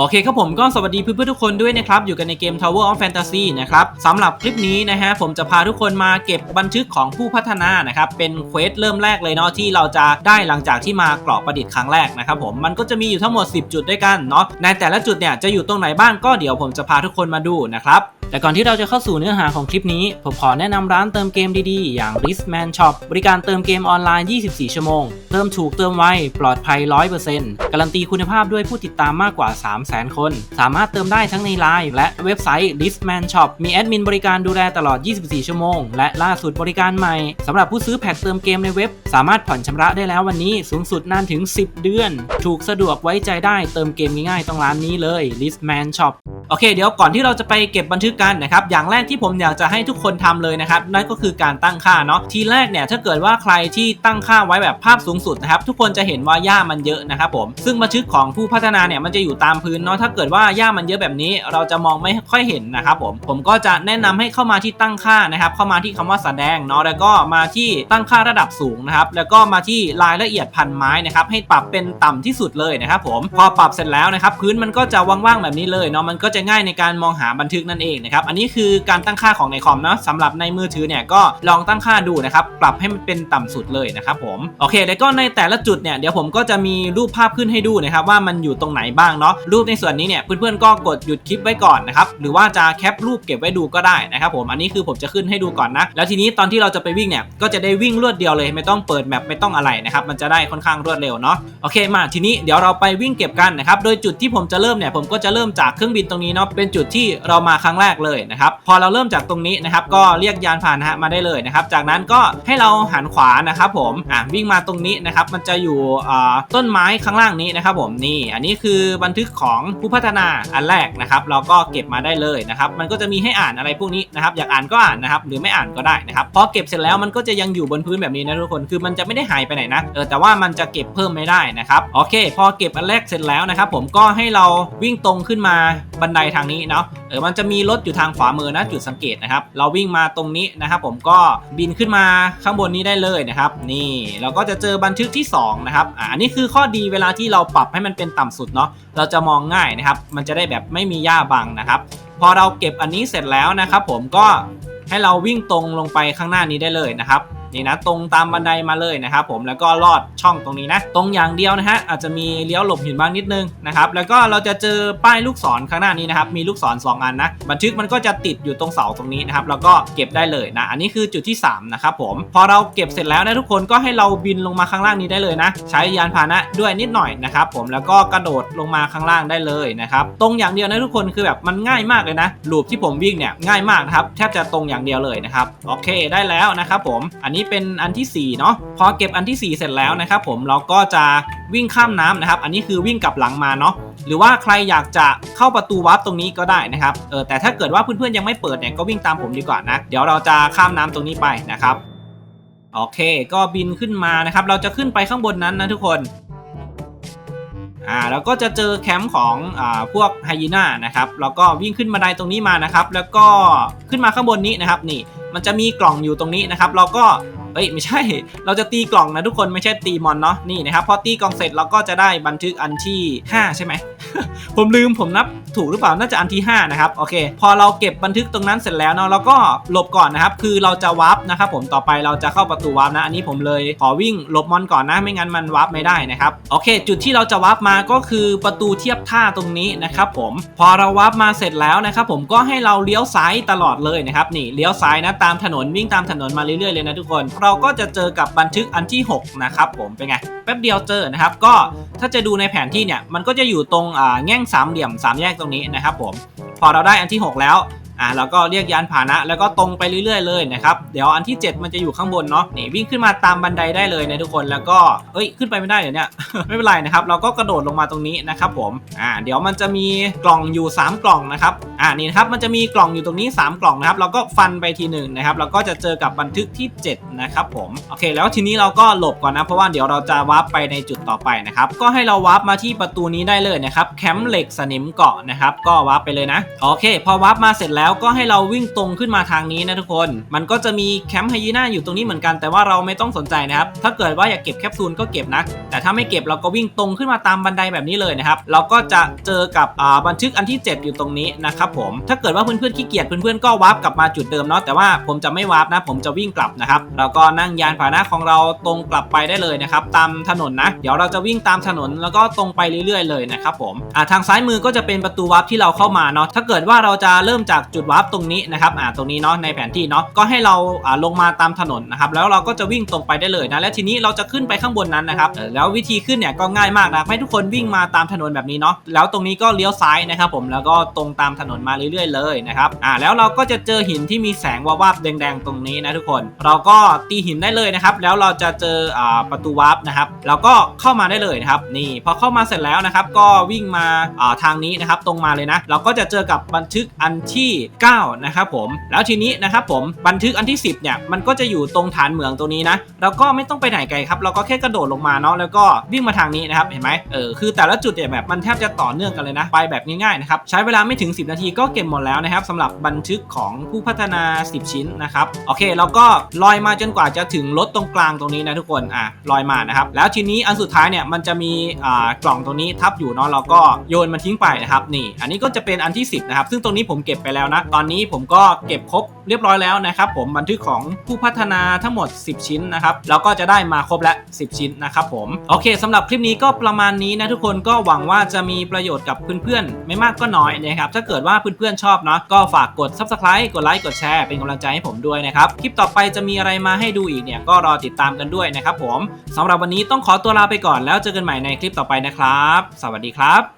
โอเคครับผมก็สวัสดีเพื่อนๆทุกคนด้วยนะครับ อยู่กันในเกม Tower of Fantasy นะครับสำหรับคลิปนี้นะฮะผมจะพาทุกคนมาเก็บบันทึกของผู้พัฒนานะครับ เป็นเควสเริ่มแรกเลยเนาะที่เราจะได้หลังจากที่มากรอบประดิษฐ์ครั้งแรกนะครับผมมันก็จะมีอยู่ทั้งหมด 10 จุดด้วยกันเนาะในแต่ละจุดเนี่ยจะอยู่ตรงไหนบ้างก็เดี๋ยวผมจะพาทุกคนมาดูนะครับ แต่ก่อนที่เราจะเข้าสู่เนื้อหาของคลิปนี้ ผมขอแนะนำร้านเติมเกมดีๆ อย่าง Riskman Shop บริการเติมเกมออนไลน์ 24 ชั่วโมง เติมถูกเติมไว ปลอดภัย 100%การันตีคุณภาพด้วยผู้ติดตามมากกว่า 300,000 คน สามารถเติมได้ทั้งในไลน์และเว็บไซต์ Riskman Shop มีแอดมินบริการดูแลตลอด 24 ชั่วโมง และล่าสุดบริการใหม่สำหรับผู้ซื้อแพ็คเติมเกมในเว็บ สามารถผ่อนชำระได้แล้ววันนี้สูงสุดนานถึง 10 เดือน ถูกสะดวกไว้ใจได้เติมเกมง่ายๆต้องร้านนี้เลย Riskman Shop โอเคเดี๋ยวก่อนที่เราจะไปเก็บบันทึกกันนะครับอย่างแรกที่ผมอยากจะให้ทุกคนทำเลยนะครับนั่นก็คือการตั้งค่าเนาะทีแรกเนี่ยถ้าเกิดว่าใครที่ตั้งค่าไว้แบบภาพสูงสุดนะครับทุกคนจะเห็นว่าหญ้ามันเยอะนะครับผมซึ่งบันทึกของผู้พัฒนาเนี่ยมันจะอยู่ตามพื้นเนาะถ้าเกิดว่าหญ้ามันเยอะแบบนี้ เราจะมองไม่ค่อยเห็นนะครับผมผมก็จะแนะนำให้เข้ามาที่ตั้งค่านะครับเข้ามาที่คำว่าแสดงเนาะแล้วก็มาที่ตั้งค่าระดับสูงนะครับแล้วก็มาที่รายละเอียดพันไม้นะครับให้ปรับเป็นต่ำที่สุดเลยนะครับผมพอปรับเสร็จแล้วนะครับพื้นมันก็จะว่างๆแบบนี้เลยเนาะมันก็จะง่ายในการมองหาบันทึกนั่นเองนะครับ อันนี้คือการตั้งค่าของในคอมเนาะสำหรับในมือถือเนี่ยก็ลองตั้งค่าดูนะครับ ปรับให้มันเป็นต่ำสุดเลยนะครับผมโอเคแล้วก็ในแต่ละจุดเนี่ยเดี๋ยวผมก็จะมีรูปภาพขึ้นให้ดูนะครับว่ามันอยู่ตรงไหนบ้างเนาะรูปในส่วนนี้เนี่ยเพื่อนๆก็กดหยุดคลิปไว้ก่อนนะครับหรือว่าจะแคปรูปเก็บไว้ดูก็ได้นะครับผมอันนี้คือผมจะขึ้นให้ดูก่อนนะ แล้วทีนี้ตอนที่เราจะไปวิ่งเนี่ยก็จะได้วิ่งรวดเดียวเลย ไม่ต้องเปิดแมปไม่ต้องอะไรนะครับมันจะได้ค่อนข้างรวดเร็วเนาะโอเคมาทีนี้เดี๋ยวเราไปวิ่งเก็บกันนะครับโดยจุดที่ผมจะเริ่มเนี่ยผมก็จะเริ่มจากเครื่องบินตรงนี้เนาะเป็นจุดที่เรามาครั้งแรกเลยนะครับพอเราเริ่มจากตรงนี้นะครับก็เรียกยานพาหนะมาได้เลยนะครับจากนั้นก็ให้เราหันขวานะครับผมอะวิ่งมาตรงนี้นะครับมันจะอยู่ต้นไม้ข้างล่างนี้นะครับผมนี่อันนี้คือบันทึกของผู้พัฒนาอันแรกนะครับเราก็เก็บมาได้เลยนะครับมันก็จะมีให้อ่านอะไรพวกนี้นะครับอยากอ่านก็อ่านนะครับหรือไม่อ่านก็ได้นะครับพอเก็บเสร็จแล้วมันก็จะยังอยู่บนพื้นแบบนี้นะทุกคนคือมันจะไม่ได้หายไปไหนนะเออแต่ว่ามันจะเก็บเพิ่มไม่ได้นะครับโอเค พอเก็บอันแรกเสร็จแล้วนะครับผมก็ให้เราวิ่งตรงขึ้นมาบันไดทางนี้เนาะเออมันจะมีรถอยู่ทางขวามือนะจุดสังเกตนะครับ เราวิ่งมาตรงนี้นะครับผมก็บินขึ้นมาข้างบนนี้ได้เลยนะครับ นี่เราก็จะเจอบันทึกที่2นะครับอ่าอันนี้คือข้อดีเวลาที่เราปรับให้มันเป็นต่ำสุดเนาะเราจะมองง่ายนะครับ มันจะได้แบบไม่มีหญ้าบังนะครับ พอเราเก็บอันนี้เสร็จแล้วนะครับ ผมก็ให้เราวิ่งตรงลงไปข้างหน้านี้ได้เลยนะครับ นี่นะตรงตามบันไดมาเลยนะครับผมแล้วก็ลอดช่องตรงนี้นะตรงอย่างเดียวนะฮะอาจจะมีเลี้ยวหลบหินบ้างนิดนึงนะครับแล้วก็เราจะเจอป้ายลูกศรข้างหน้านี้นะครับมีลูกศรสองอันนะบันทึกมันก็จะติดอยู่ตรงเสาตรงนี้นะครับแล้วก็เก็บได้เลยนะอันนี้คือจุดที่3นะครับผมพอเราเก็บเสร็จแล้วนะทุกคนก็ให้เราบินลงมาข้างล่างนี้ได้เลยนะ ใช้ยานพาหนะด้วยนิดหน่อยนะครับผมแล้วก็กระโดดลงมาข้างล่างได้เลยนะครับตรงอย่างเดียวนะทุกคนคือแบบมันง่ายมากเลยนะลูปที่ผมวิ่งเนี่ยง่ายมากนะครับแทบจะตรงอย่างเดียวเลยนะครับโอเคได้แล้วนะครับผมอันนี้เป็นอันที่4เนาะพอเก็บอันที่ 4 เสร็จแล้วนะครับผมเราก็จะวิ่งข้ามน้ำนะครับ อันนี้คือวิ่งกลับหลังมาเนาะหรือว่าใครอยากจะเข้าประตูวาร์ปตรงนี้ก็ได้นะครับเออแต่ถ้าเกิดว่าเพื่อนๆยังไม่เปิดเนี่ยก็วิ่งตามผมดีกว่านะเดี๋ยวเราจะข้ามน้ำตรงนี้ไปนะครับโอเค ก็บินขึ้นมานะครับ เราจะขึ้นไปข้างบนนั้นนะทุกคน อ่าแล้วก็จะเจอแคมป์ของอ่าพวกไฮยีน่านะครับแล้วก็วิ่งขึ้นบันไดตรงนี้มานะครับ แล้วก็ขึ้นมาข้างบนนี้นะครับนี่มันจะมีกล่องอยู่ตรงนี้นะครับ เราก็ เอ้ยไม่ใช่ เราจะตีกล่องนะทุกคนไม่ใช่ตีมอนเนาะนี่นะครับพอตีกล่องเสร็จเราก็จะได้บันทึกอันที่ 5 ใช่ไหม ผมลืมผมนับถูกหรือเปล่าน่าจะอันที่ 5 นะครับโอเค พอเราเก็บบันทึกตรงนั้นเสร็จแล้วเนาะเราก็หลบก่อนนะครับ คือเราจะวาร์ปนะครับผมต่อไปเราจะเข้าประตูวาร์ปนะอันนี้ผมเลยขอวิ่งหลบมอนก่อนนะไม่งั้นมันวาร์ปไม่ได้นะครับโอเค จุดที่เราจะวาร์ปมาก็คือประตูเทียบท่าตรงนี้นะครับผมพอเราวาร์ปมาเสร็จแล้วนะครับผมก็ให้เราเลี้ยวซ้ายตลอดเลยนะครับนี่เลี้ยวซ้ายนะตามถนนวิ่งตามถนนมาเรื่อยๆเลยนะทุกคนเราก็จะเจอกับบันทึกอันที่ 6 นะครับผมเป็นไง แป๊บเดียวเจอนะครับ ก็ถ้าจะดูในแผนที่เนี่ย มันก็จะอยู่ตรงแง่งสามเหลี่ยมสามแยกตรงนี้นะครับผม พอเราได้อันที่ 6 แล้ว อ่าเราก็เรียกยานพาหนะ แล้วก็ตรงไปเรื่อยๆเลยนะครับเดี๋ยวอันที่ 7 มันจะอยู่ข้างบนเนาะนี่วิ่งขึ้นมาตามบันไดได้เลยนะทุกคนแล้วก็เอ้ยขึ้นไปไม่ได้เดี๋ยวนี่ยไม่เป็นไรนะครับเราก็กระโดดลงมาตรงนี้นะครับผมอ่าเดี๋ยวมันจะมีกล่องอยู่ 3 กล่องนะครับอ่านี่นะครับมันจะมีกล่องอยู่ตรงนี้ 3 กล่องนะครับเราก็ฟันไปทีหนึ่งนะครับเราก็จะเจอกับบันทึกที่ 7 นะครับผมโอเค แล้วทีนี้เราก็หลบก่อนนะเพราะว่าเดี๋ยวเราจะวาร์ปไปในจุดต่อไปนะครับก็ให้เราวาร์ปมาที่ประตูนี้ได้เลยนะครับแคมป์เหล็กสนิมเกาะนะครับก็วาร์ปไปเลยนะโอเค พอวาร์ปมาเสร็จแล้วแล้วก็ให้เราวิ่งตรงขึ้นมาทางนี้นะทุกคน มันก็จะมีแคมป์ไฮยีน่าอยู่ตรงนี้เหมือนกันแต่ว่าเราไม่ต้องสนใจนะครับ ถ้าเกิดว่าอยากเก็บแคปซูลก็เก็บนะ แต่ถ้าไม่เก็บเราก็วิ่งตรงขึ้นมาตามบันไดแบบนี้เลยนะครับ เราก็จะเจอกับบันทึกอันที่ 7 อยู่ตรงนี้นะครับผม ถ้าเกิดว่าเพื่อนๆขี้เกียจเพื่อนๆก็วาร์ปกลับมาจุดเดิมเนาะ แต่ว่าผมจะไม่วาร์ปนะ ผมจะวิ่งกลับนะครับแล้วก็นั่งยานพาหนะของเราตรงกลับไปได้เลยนะครับ ตามถนนนะ เดี๋ยวเราจะวิ่งตามถนนแล้วก็ตรงไปเรื่อย ๆ เลยนะครับผมทางซ้ายมือก็จะเป็นประตูวาร์ปที่เราเข้ามาเนาะ ถ้าเกิดว่าเราจะเริ่มจากจุดวาร์ปตรงนี้นะครับอ่าตรงนี้เนาะในแผนที่เนาะก็ให้เราอ่าลงมาตามถนนนะครับแล้วเราก็จะวิ่งตรงไปได้เลยนะและทีนี้เราจะขึ้นไปข้างบนนั้นนะครับแล้ววิธีขึ้นเนี่ยก็ง่ายมากนะให้ทุกคนวิ่งมาตามถนนแบบนี้เนาะแล้วตรงนี้ก็เลี้ยวซ้ายนะครับผมแล้วก็ตรงตามถนนมาเรื่อยๆเลยนะครับอ่าแล้วเราก็จะเจอหินที่มีแสงวาบๆแดงๆตรงนี้นะทุกคน เราก็ตีหินได้เลยนะครับแล้วเราจะเจออ่าประตูวาร์ปนะครับเราก็เข้ามาได้เลยนะครับนี่พอเข้ามาเสร็จแล้วนะครับก็วิ่งมาอ่าทางนี้นะครับตรงมาเลยนะ เราก็จะเจอกับบันทึกอันที่9นะครับผมแล้วทีนี้นะครับผมบันทึกอันที่ 10เนี่ยมันก็จะอยู่ตรงฐานเหมืองตรงนี้นะเราก็ไม่ต้องไปไหนไกลครับเราก็แค่กระโดดลงมาเนาะแล้วก็วิ่งมาทางนี้นะครับเห็นไหมเออคือแต่ละจุดเนี่ยแบบมันแทบจะต่อเนื่องกันเลยนะไปแบบง่ายๆนะครับใช้เวลาไม่ถึง 10 นาทีก็เก็บหมดแล้วนะครับสำหรับบันทึกของผู้พัฒนา 10 ชิ้นนะครับโอเคเราก็ลอยมาจนกว่าจะถึงรถตรงกลางตรงนี้นะทุกคนอะลอยมานะครับแล้วทีนี้อันสุดท้ายเนี่ยมันจะมีอ่ากล่องตรงนี้ทับอยู่เนาะเราก็โยนมันทิ้งไปนะครับนี่ อันนี้ก็จะเป็นอันที่ 10นะครับซึ่งตรงนี้ผมเก็บไปแล้วนะตอนนี้ผมก็เก็บครบเรียบร้อยแล้วนะครับผมบันทึกของผู้พัฒนาทั้งหมด 10 ชิ้นนะครับแล้วก็จะได้มาครบแล้ว10 ชิ้นนะครับผมโอเคสำหรับคลิปนี้ก็ประมาณนี้นะทุกคนก็หวังว่าจะมีประโยชน์กับเพื่อนๆ ไม่มากก็น้อยนะครับถ้าเกิดว่าเพื่อนๆชอบเนาะก็ฝากกด subscribe กดไลค์กดแชร์เป็นกำลังใจให้ผมด้วยนะครับคลิปต่อไปจะมีอะไรมาให้ดูอีกเนี่ยก็รอติดตามกันด้วยนะครับผมสำหรับวันนี้ต้องขอตัวลาไปก่อนแล้วเจอกันใหม่ในคลิปต่อไปนะครับ สวัสดีครับ